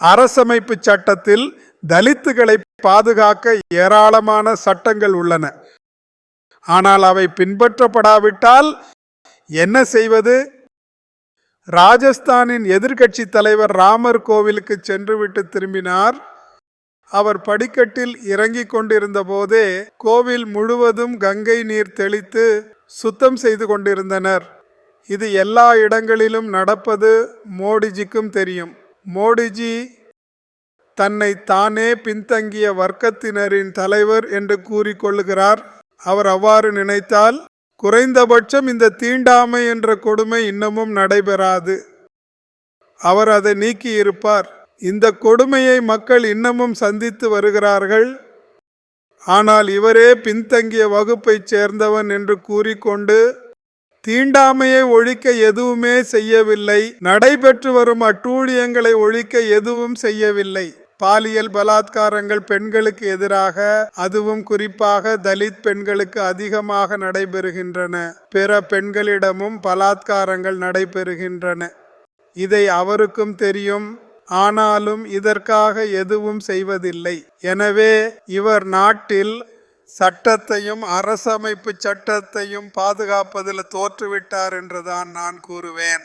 அரசமைப்பு சட்டத்தில் தலித்துகளை பாதுகாக்க ஏராளமான சட்டங்கள் உள்ளன. ஆனால் அவை பின்பற்றப்படாவிட்டால் என்ன செய்வது? ராஜஸ்தானின் எதிர்க்கட்சி தலைவர் ராமர் கோவிலுக்கு சென்றுவிட்டு திரும்பினார். அவர் படிக்கட்டில் இறங்கிக் கொண்டிருந்த போதே கோவில் முழுவதும் கங்கை நீர் தெளித்து சுத்தம் செய்து கொண்டிருந்தனர். இது எல்லா இடங்களிலும் நடப்பது மோடிஜிக்கும் தெரியும். மோடிஜி தன்னை தானே பின்தங்கிய வர்க்கத்தினரின் தலைவர் என்று கூறிக்கொள்ளுகிறார். அவர் அவ்வாறு நினைத்தால் குறைந்தபட்சம் இந்த தீண்டாமை என்ற கொடுமை இன்னமும் நடைபெறாது. அவர் அதை நீக்கியிருப்பார். இந்த கொடுமையை மக்கள் இன்னமும் சந்தித்து வருகிறார்கள். ஆனால் இவரே பின்தங்கிய வகுப்பைச் சேர்ந்தவன் என்று கூறிக்கொண்டு தீண்டாமையை ஒழிக்க எதுவுமே செய்யவில்லை. நடைபெற்று வரும் அட்டூழியங்களை ஒழிக்க எதுவும் செய்யவில்லை. பாலியல் பலாத்காரங்கள் பெண்களுக்கு எதிராக அதுவும் குறிப்பாக தலித் பெண்களுக்கு அதிகமாக நடைபெறுகின்றன. பிற பெண்களிடமும் பலாத்காரங்கள் நடைபெறுகின்றன. இதை அவருக்கும் தெரியும். ஆனாலும் இதற்காக எதுவும் செய்வதில்லை. எனவே இவர் நாட்டில் சட்டத்தையும் அரசமைப்பு சட்டத்தையும் பாதுகாப்பதில் தோற்றுவிட்டார் என்றுதான் நான் கூறுவேன்.